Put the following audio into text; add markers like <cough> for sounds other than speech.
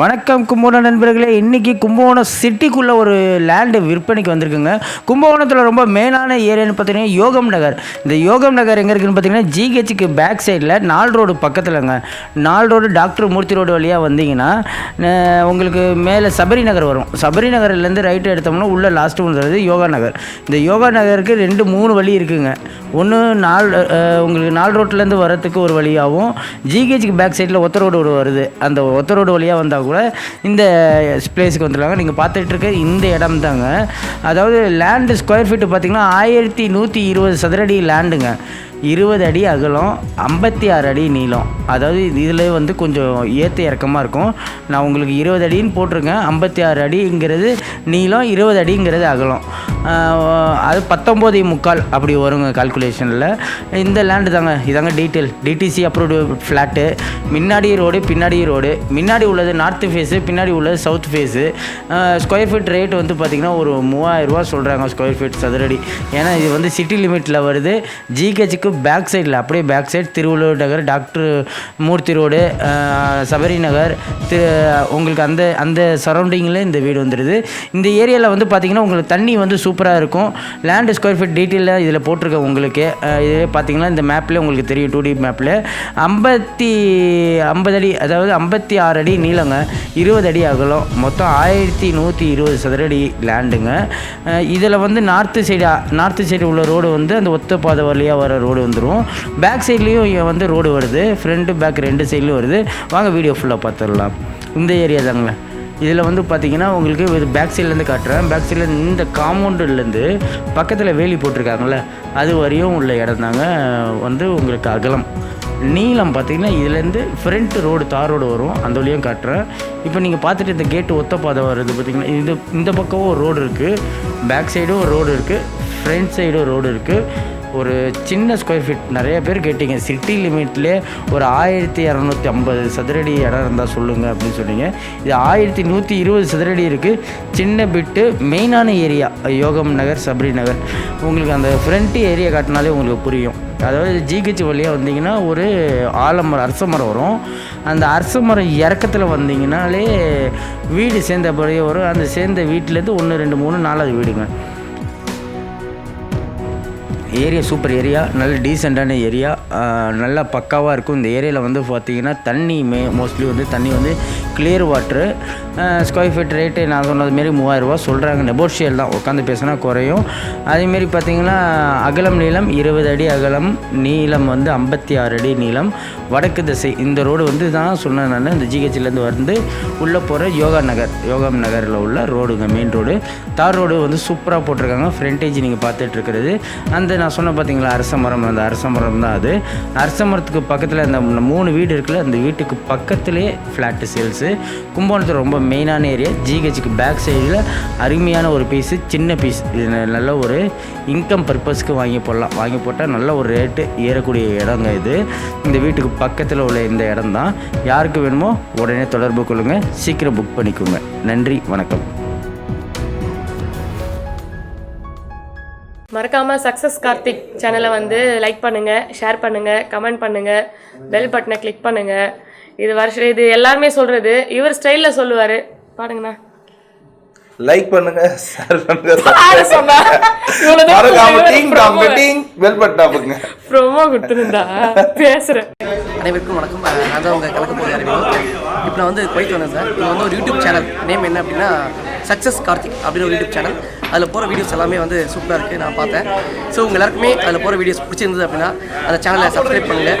வணக்கம் கும்பகோணம் நண்பர்களே. இன்றைக்கி கும்பகோணம் சிட்டிக்குள்ளே ஒரு லேண்டு விற்பனைக்கு வந்திருக்குங்க. கும்பகோணத்தில் ரொம்ப மெயினான ஏரியான்னு பார்த்தீங்கன்னா யோகம் நகர். இந்த யோகம் நகர் எங்கே இருக்குதுன்னு பார்த்தீங்கன்னா ஜிஹெச்சுக்கு பேக் சைடில் நால் ரோடு பக்கத்தில்ங்க. நால் ரோடு டாக்டர் மூர்த்தி ரோடு வழியாக வந்தீங்கன்னா உங்களுக்கு மேலே சபரி நகர் வரும். சபரி நகர்லேருந்து ரைட்டு எடுத்தோம்னா உள்ளே லாஸ்ட்டு வந்துடுறது யோகா நகர். இந்த யோகா நகருக்கு ரெண்டு மூணு வழி இருக்குங்க. ஒன்று நால் உங்களுக்கு நால் ரோட்லேருந்து வரத்துக்கு ஒரு வழியாகவும் ஜிஹெச்சுக்கு பேக் சைடில் ஒத்த ரோடு ஒரு வருது. அந்த ஒத்த ரோடு வழியாக வந்தால் கூட இந்த பிளேஸுக்கு வந்துடுவாங்க நீங்கள் பார்த்துட்டு இருக்க இந்த இடம் தாங்க அதாவது லேண்டு ஸ்கொயர் ஃபீட்டு பார்த்தீங்கன்னா ஆயிரத்தி நூற்றி இருபது சதுரடி லேண்டுங்க இருபது அடி அகலம் ஐம்பத்தி ஆறு அடி நீளம். அதாவது இதில் வந்து கொஞ்சம் ஏற்ற இறக்கமாக இருக்கும். நான் உங்களுக்கு இருபது அடின்னு போட்டிருக்கேன். ஐம்பத்தி ஆறு அடிங்கிறது நீளம் இருபது அடிங்கிறது அகலம். அது பத்தொம்போது முக்கால் அப்படி வருங்க கால்குலேஷனில் இந்த லேண்டு தாங்க. இதாங்க டீட்டெயில் டிடிசி அப்ரூவ்டு ஃப்ளாட்டு முன்னாடி ரோடு பின்னாடி ரோடு முன்னாடி உள்ளது நார்த்து ஃபேஸு பின்னாடி உள்ளது south face square feet rate வந்து பார்த்திங்கன்னா ஒரு மூவாயிரரூவா சொல்கிறாங்க ஸ்கொயர் ஃபீட் சதுரடி. ஏன்னா இது வந்து சிட்டி லிமிட்டில் வருது. ஜிஹெச்சுக்கு பேக் சைடில் அப்படியே back side Thiruvallur Nagar doctor Murthy road Sabari Nagar திரு உங்களுக்கு அந்த அந்த சரௌண்டிங்கில் இந்த வீடு வந்துடுது இந்த ஏரியாவில் வந்து பார்த்திங்கன்னா உங்களுக்கு தண்ணி வந்து சூப்பராக இருக்கும். லேண்டு ஸ்கொயர் ஃபீட் டீட்டெயிலாக இதில் போட்டிருக்கேன் உங்களுக்கு இதே இது பார்த்தீங்கன்னா இந்த மேப்பில் உங்களுக்கு தெரியும் டூ டி மேப்பில் ஐம்பத்தி ஐம்பது அடி அதாவது ஐம்பத்தி ஆறு அடி நீளங்க இருபது அடி அகலம் மொத்தம் ஆயிரத்தி நூற்றி இருபது சதுரடி லேண்டுங்க இதில் வந்து நார்த்து சைடு நார்த்து சைடு உள்ள ரோடு வந்து அந்த ஒத்த பாதை வழியாக வர ரோடு வந்துடும் பேக் சைட்லேயும் வந்து ரோடு வருது. ஃப்ரண்ட்டு பேக் ரெண்டு சைட்லேயும் வருது. வாங்க வீடியோ ஃபுல்லாக பார்த்துடலாம் இந்த ஏரியா தாங்களே இதில் வந்து பார்த்தீங்கன்னா உங்களுக்கு இது பேக் சைட்லேருந்து காட்டுறேன். பேக் சைடில் இந்த காம்பவுண்டுலேருந்து பக்கத்தில் வேலி போட்டிருக்காங்கல்ல அது வரையும் உள்ள இடம் தாங்க. வந்து உங்களுக்கு அகலம். நீளம் பார்த்தீங்கன்னா இதுலேருந்து ஃப்ரண்ட் ரோடு தார் ரோடு வரும். அந்த வழியும் காட்டுறேன். இப்போ நீங்கள் பார்த்துட்டு இந்த கேட்டு ஒத்த பாதை வருது பார்த்திங்கன்னா இது இந்த பக்கம் ஒரு ரோடு இருக்குது பேக் சைடும் ஒரு ரோடு இருக்குது ஃப்ரண்ட் சைடும் ரோடு இருக்குது ஒரு சின்ன ஸ்கொயர் ஃபீட் நிறைய பேர் கேட்டீங்க. சிட்டி லிமிட்லேயே ஒரு ஆயிரத்தி இரநூத்தி ஐம்பது சதுரடி இடம் இருந்தால் சொல்லுங்கள் அப்படின்னு சொன்னீங்க. இது ஆயிரத்தி நூற்றி இருபது சதுரடி இருக்குது சின்ன பிட்டு மெயினான ஏரியா யோகம் நகர் சபரி நகர். உங்களுக்கு அந்த ஃப்ரண்ட் ஏரியா காட்டினாலே உங்களுக்கு புரியும். அதாவது ஜிஹெச் வழியாக வந்தீங்கன்னா ஒரு ஆலமரம் அரச மரம் வரும். அந்த அரச மரம் இறக்கத்தில் வந்தீங்கனாலே வீடு சேர்ந்த பிறகு வரும். அந்த சேர்ந்த வீட்டிலேருந்து ஒன்று ரெண்டு மூணு நாலாவது வீடுங்க. ஏரியா சூப்பர் ஏரியா நல்ல டீசெண்டான ஏரியா நல்லா பக்காவாக இருக்கும். இந்த ஏரியாவில் வந்து பார்த்திங்கன்னா தண்ணி மே மோஸ்ட்லி வந்து தண்ணி வந்து clear water square feet rate நான் சொன்னது மாரி மூவாயிரரூபா சொல்கிறாங்க நெபோஷியல் தான். உட்காந்து பேசினா குறையும். அதேமாரி பார்த்திங்கன்னா அகலம் நீளம் இருபது அடி அகலம் நீளம் வந்து ஐம்பத்தி ஆறு அடி நீளம். வடக்கு திசை இந்த ரோடு வந்து தான் சொன்னேன் நான். இந்த ஜிஹெச்லேருந்து வந்து உள்ளே போகிற யோகா நகர் யோகா நகரில் உள்ள ரோடுங்க மெயின் ரோடு தார் ரோடு வந்து சூப்பராக போட்டிருக்காங்க. ஃப்ரண்டேஜ் நீங்கள் பார்த்துட்ருக்கிறது அந்த நான் சொன்ன பார்த்தீங்களா அரச மரம் அந்த அரச மரம் தான் அது. அரச மரத்துக்கு பக்கத்தில் அந்த மூணு வீடு இருக்குல்ல அந்த வீட்டுக்கு பக்கத்துலேயே ஃப்ளாட்டு சேல்ஸ் கும்பகோணத்தில் ரொம்ப மெயினான ஏரியா. ஜிஹெச்சுக்கு பேக் சைடில் அருமையான ஒரு பீஸு. சின்ன பீஸ். இது நல்ல ஒரு இன்கம் பர்பஸ்க்கு வாங்கி போடலாம். வாங்கி போட்டால் நல்ல ஒரு ரேட்டு ஏறக்கூடிய இடங்க இது. இந்த வீட்டுக்கு பக்கத்தில் உள்ள இந்த இடம் தான் யாருக்கு வேணுமோ உடனே தொடர்பு கொள்ளுங்கள் சீக்கிரம் புக் பண்ணிக்கோங்க. நன்றி. வணக்கம். மறக்காம சக்ஸஸ் கார்த்திக் சேனலை வந்து லைக் பண்ணுங்க ஷேர் பண்ணுங்க கமெண்ட் பண்ணுங்க பெல் பட்டனை கிளிக் பண்ணுங்க. இது வருஷம் இது எல்லாருமே சொல்றது. இவர் ஸ்டைல்ல சொல்லுவாரு. பாடுங்கண்ணா. லைக் பண்ணுங்க ஷேர் பண்ணுங்க <laughs> ப்ரோமோ கொடுத்துருந்தா. பேசுறேன். அனைவருக்கும் வணக்கம். நான் தான் உங்கள் கலக்க போகிற இப்போ நான் வந்து குவைத் வந்தேன் சார். இது வந்து ஒரு யூடியூப் சேனல் நேம் என்ன அப்படின்னா சக்ஸஸ் கார்த்திக் அப்படின்னு ஒரு யூடியூப் சேனல் அதில் போகிற வீடியோஸ் எல்லாமே வந்து சூப்பராக இருக்குது நான் பார்த்தேன். ஸோ உங்கள் எல்லாருக்குமே அதில் போகிற வீடியோஸ் பிடிச்சிருந்தது அப்படின்னா அந்த சேனலை சப்ஸ்கிரைப் பண்ணுங்கள்